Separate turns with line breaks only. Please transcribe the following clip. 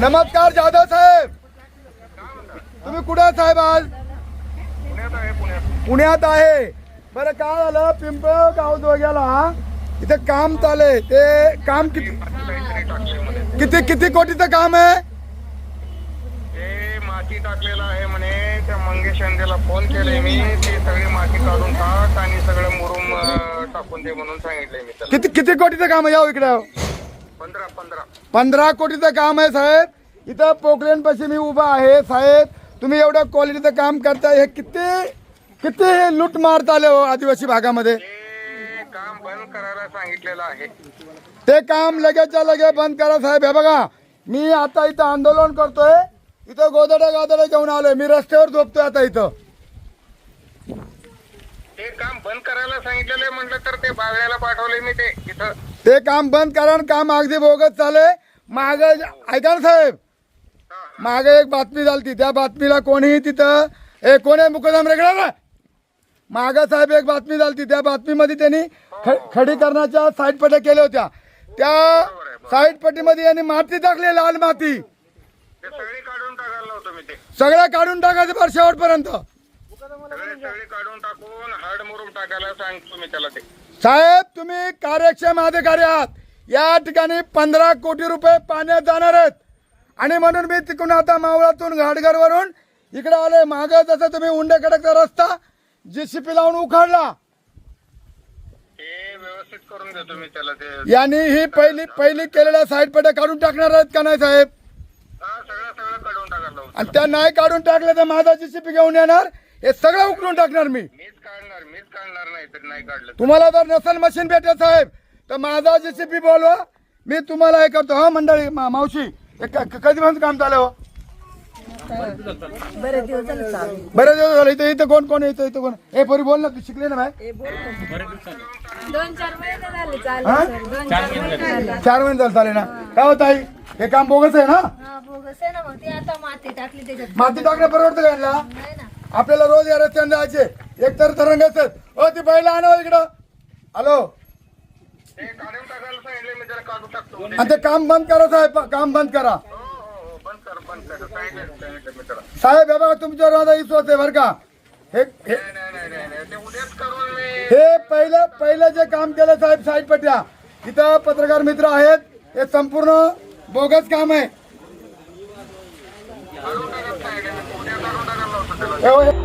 नमस्कार जाधव साहेब. तुम्ही कुठे साहेब आज?
पुण्यात आहे. पुण्यात
पुण्यात आहे बरं काय झालं? पिंपळ गाव जोग्याला इथे काम चाललंय. ते काम किती किती किती कोटीचं काम आहे?
माती टाकलेलं आहे म्हणे. त्या मंगेश अंडेला फोन केले मी. ते सगळी माती काढून टाक आणि सगळं मुरुम टाकून दे म्हणून सांगितलंय मी
किती किती कोटीचं काम आहे? याव इकडे
पंधरा
कोटीचं काम आहे साहेब. इथं पोकलेन पाशी मी उभा आहे. साहेब तुम्ही एवढं क्वालिटीचं काम करताय. हे किती किती हे लूट मारत आले हो आदिवासी भागामध्ये?
काम बंद करायला सांगितलेलं आहे.
ते काम लगेचच्या लगे बंद करा साहेब. हे बघा मी आता इथं आंदोलन करतोय. इथं गोदडे गादडे घेऊन आलोय. मी रस्त्यावर झोपतोय आता इथं.
ते काम बंद करायला सांगितलेलं म्हटलं तर ते बागड्याला पाठवले मी ते. इथं
ते काम बंद करा आणि काम अगदी बोगत चालय माग ऐका ना साहेब. माग एक बातमी झाली त्या बातमीला कोणीही तिथं हे कोण आहे? मुकदम रेगडा माग साहेब एक बातमी झाली त्या बातमीमध्ये त्यांनी ख- खडीकरणाच्या साईडपट्या केल्या होत्या. त्या साईडपट्टीमध्ये यांनी माती टाकली लाल माती.
सगळ्या काढून
टाकायचं फार शेवटपर्यंत.
काढून टाकून हाड मुरुम टाकायला सांगतो मी त्याला ते.
साहेब तुम्ही कार्यक्षम अधिकारी आहात. या ठिकाणी पंधरा कोटी रुपये पाण्यात जाणार आहेत. आणि म्हणून मी तिकडून आता मावळातून घाटघरवरून इकडे आले माग जसं तुम्ही उंडेकडचा रस्ता जेसीपी लावून उखाडला.
ते व्यवस्थित करून देतो मी त्याला ते
यांनी ही पहिली पहिली केलेल्या साईड पट्या काढून टाकणार आहेत का नाही साहेब?
हा सगळं सगळं काढून टाकायला लावतो
आणि त्या नाही काढून टाकलं तर माझा जेसीपी घेऊन येणार. हे सगळं उकळून टाकणार मी.
मीच काढणार मीच काढणार नाही तर नाही काढलं तर.
तुम्हाला जर नसेल मशीन भेटत साहेब तर माझा जेसीपी बोलवा. मी तुम्हाला हे करतो. हा मंडळी मा- मावशी हे क- काम चालू हो
बरेच दिवस झाले चालू.
बरेच दिवस झाले. इथं इथं कोण कोण येतं इथं कोण? हे पोरी बोल ना शिकले ना बाय
दोन चार महिने झाले चालू
हा?
सर. दोन चार महिने झाले.
चार महिने झाले चालेल ना. काय होत आई हे काम बोगस आहे ना?
हा बोगस आहे ना मग ते आता माती टाकली त्याच्यात.
माती टाकणं परवडतं का यांना? आपल्याला रोज या रस्त्याने जायचे. एकतर धरण असत हो ती बैला आणव इकडं. हॅलो. आणि ते काम बंद करा साहेब. काम बंद करा. साहेब हे बघा तुमच्यावर माझा विश्वास आहे बरं का. हे हे पहिलं पहिलं जे काम केलं साहेब साईड पट्या. इथं पत्रकार मित्र आहेत. हे संपूर्ण बोगस काम आहे.
Oh,
yeah.